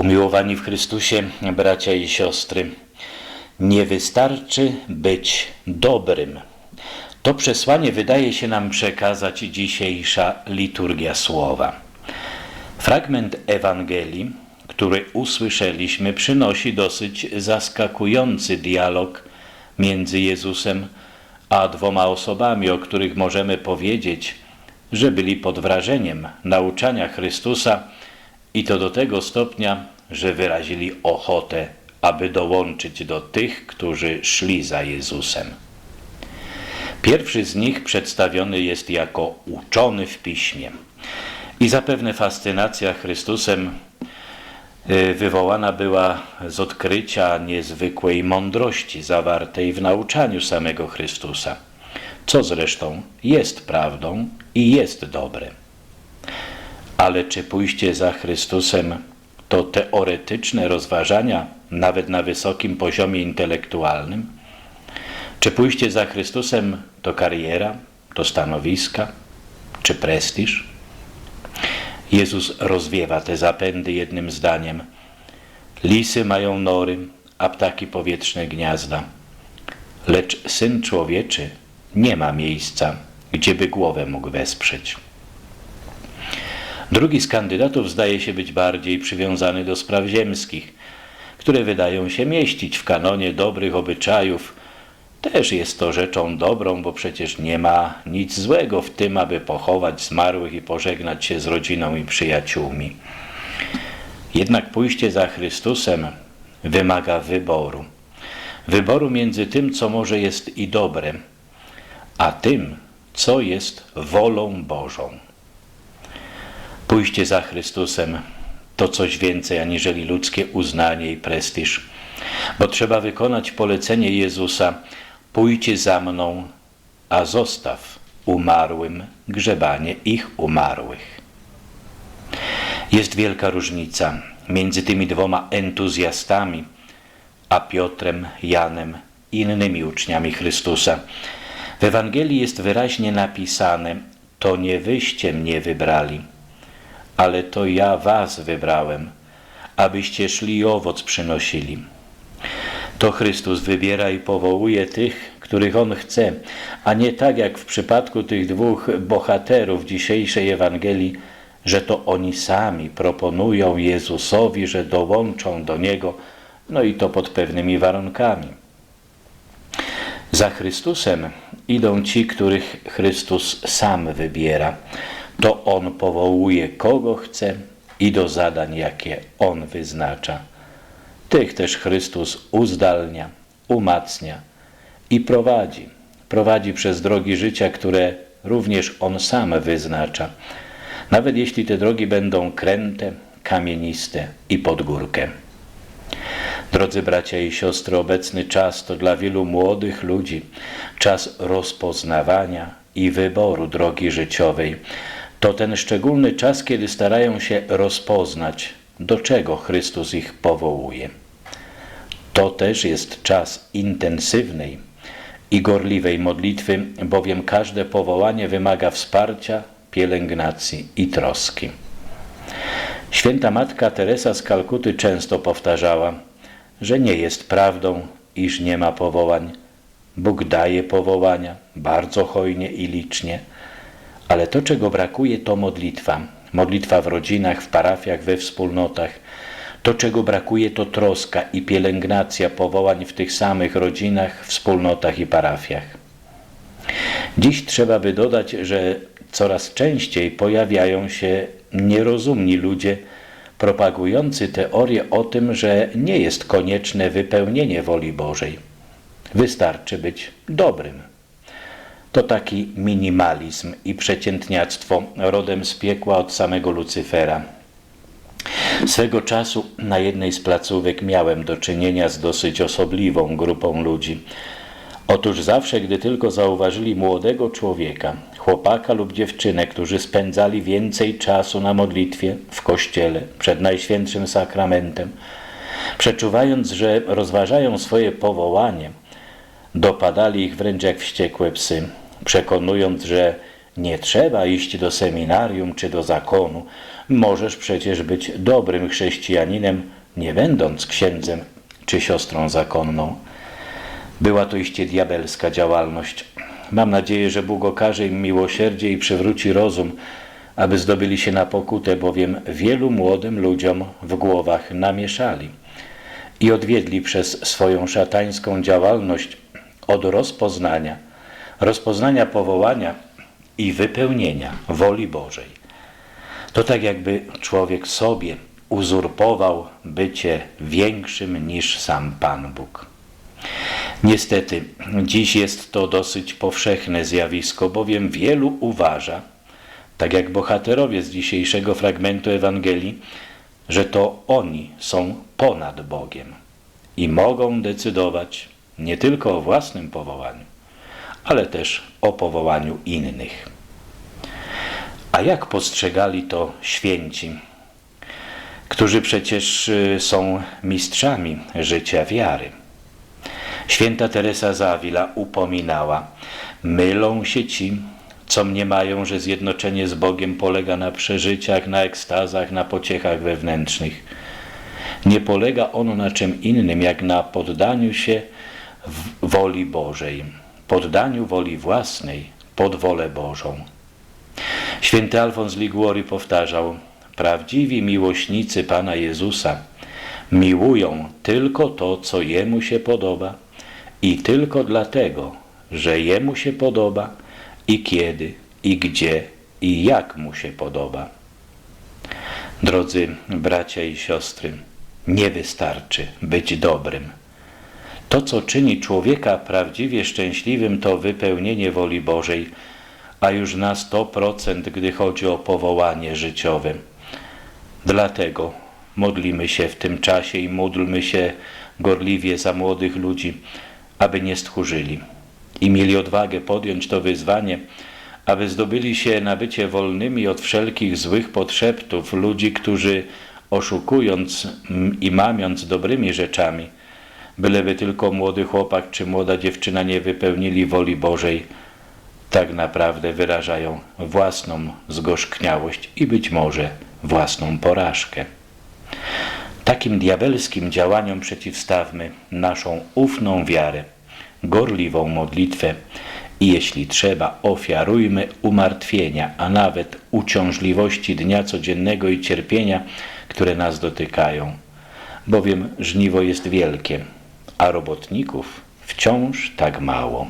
Umiłowani w Chrystusie, bracia i siostry, nie wystarczy być dobrym. To przesłanie wydaje się nam przekazać dzisiejsza liturgia słowa. Fragment Ewangelii, który usłyszeliśmy, przynosi dosyć zaskakujący dialog między Jezusem a dwoma osobami, o których możemy powiedzieć, że byli pod wrażeniem nauczania Chrystusa i to do tego stopnia, że wyrazili ochotę, aby dołączyć do tych, którzy szli za Jezusem. Pierwszy z nich przedstawiony jest jako uczony w piśmie. I zapewne fascynacja Chrystusem y, wywołana była z odkrycia niezwykłej mądrości zawartej w nauczaniu samego Chrystusa, co zresztą jest prawdą i jest dobre. Ale czy pójście za Chrystusem to teoretyczne rozważania, nawet na wysokim poziomie intelektualnym? Czy pójście za Chrystusem to kariera, to stanowiska, czy prestiż? Jezus rozwiewa te zapędy jednym zdaniem. Lisy mają nory, a ptaki powietrzne gniazda. Lecz Syn Człowieczy nie ma miejsca, gdzieby głowę mógł wesprzeć. Drugi z kandydatów zdaje się być bardziej przywiązany do spraw ziemskich, które wydają się mieścić w kanonie dobrych obyczajów. Też jest to rzeczą dobrą, bo przecież nie ma nic złego w tym, aby pochować zmarłych i pożegnać się z rodziną i przyjaciółmi. Jednak pójście za Chrystusem wymaga wyboru. Wyboru między tym, co może jest i dobre, a tym, co jest wolą Bożą. Pójście za Chrystusem to coś więcej aniżeli ludzkie uznanie i prestiż, bo trzeba wykonać polecenie Jezusa: pójdźcie za mną, a zostaw umarłym grzebanie ich umarłych. Jest wielka różnica między tymi dwoma entuzjastami, a Piotrem, Janem i innymi uczniami Chrystusa. W Ewangelii jest wyraźnie napisane: To nie wyście mnie wybrali ale to ja was wybrałem, abyście szli i owoc przynosili. To Chrystus wybiera i powołuje tych, których On chce, a nie tak jak w przypadku tych dwóch bohaterów dzisiejszej Ewangelii, że to oni sami proponują Jezusowi, że dołączą do Niego, no i to pod pewnymi warunkami. Za Chrystusem idą ci, których Chrystus sam wybiera to On powołuje kogo chce i do zadań, jakie On wyznacza. Tych też Chrystus uzdalnia, umacnia i prowadzi. Prowadzi przez drogi życia, które również On sam wyznacza. Nawet jeśli te drogi będą kręte, kamieniste i pod górkę. Drodzy bracia i siostry, obecny czas to dla wielu młodych ludzi czas rozpoznawania i wyboru drogi życiowej to ten szczególny czas, kiedy starają się rozpoznać, do czego Chrystus ich powołuje. To też jest czas intensywnej i gorliwej modlitwy, bowiem każde powołanie wymaga wsparcia, pielęgnacji i troski. Święta Matka Teresa z Kalkuty często powtarzała, że nie jest prawdą, iż nie ma powołań. Bóg daje powołania bardzo hojnie i licznie, ale to, czego brakuje, to modlitwa. Modlitwa w rodzinach, w parafiach, we wspólnotach. To, czego brakuje, to troska i pielęgnacja powołań w tych samych rodzinach, wspólnotach i parafiach. Dziś trzeba by dodać, że coraz częściej pojawiają się nierozumni ludzie propagujący teorię o tym, że nie jest konieczne wypełnienie woli Bożej. Wystarczy być dobrym. To taki minimalizm i przeciętniactwo rodem z piekła od samego Lucyfera. Swego czasu na jednej z placówek miałem do czynienia z dosyć osobliwą grupą ludzi. Otóż zawsze, gdy tylko zauważyli młodego człowieka, chłopaka lub dziewczynę, którzy spędzali więcej czasu na modlitwie w kościele przed Najświętszym Sakramentem, przeczuwając, że rozważają swoje powołanie, dopadali ich wręcz jak wściekłe psy przekonując, że nie trzeba iść do seminarium czy do zakonu, Możesz przecież być dobrym chrześcijaninem, nie będąc księdzem czy siostrą zakonną. Była to iście diabelska działalność. Mam nadzieję, że Bóg okaże im miłosierdzie i przywróci rozum, aby zdobyli się na pokutę, bowiem wielu młodym ludziom w głowach namieszali i odwiedli przez swoją szatańską działalność od rozpoznania, rozpoznania powołania i wypełnienia woli Bożej. To tak jakby człowiek sobie uzurpował bycie większym niż sam Pan Bóg. Niestety, dziś jest to dosyć powszechne zjawisko, bowiem wielu uważa, tak jak bohaterowie z dzisiejszego fragmentu Ewangelii, że to oni są ponad Bogiem i mogą decydować nie tylko o własnym powołaniu, ale też o powołaniu innych. A jak postrzegali to święci, którzy przecież y, są mistrzami życia wiary? Święta Teresa z Avila upominała, mylą się ci, co mniemają, że zjednoczenie z Bogiem polega na przeżyciach, na ekstazach, na pociechach wewnętrznych. Nie polega ono na czym innym, jak na poddaniu się woli Bożej, poddaniu woli własnej pod wolę Bożą. Święty Alfons Liguori powtarzał, prawdziwi miłośnicy Pana Jezusa miłują tylko to, co Jemu się podoba i tylko dlatego, że Jemu się podoba i kiedy, i gdzie, i jak Mu się podoba. Drodzy bracia i siostry, nie wystarczy być dobrym. To, co czyni człowieka prawdziwie szczęśliwym, to wypełnienie woli Bożej, a już na 100%, gdy chodzi o powołanie życiowe. Dlatego modlimy się w tym czasie i módlmy się gorliwie za młodych ludzi, aby nie stchórzyli i mieli odwagę podjąć to wyzwanie, aby zdobyli się na bycie wolnymi od wszelkich złych podszeptów ludzi, którzy oszukując i mamiąc dobrymi rzeczami, byleby tylko młody chłopak czy młoda dziewczyna nie wypełnili woli Bożej, tak naprawdę wyrażają własną zgorzkniałość i być może własną porażkę. Takim diabelskim działaniom przeciwstawmy naszą ufną wiarę, gorliwą modlitwę i jeśli trzeba, ofiarujmy umartwienia, a nawet uciążliwości dnia codziennego i cierpienia, które nas dotykają, bowiem żniwo jest wielkie, a robotników wciąż tak mało.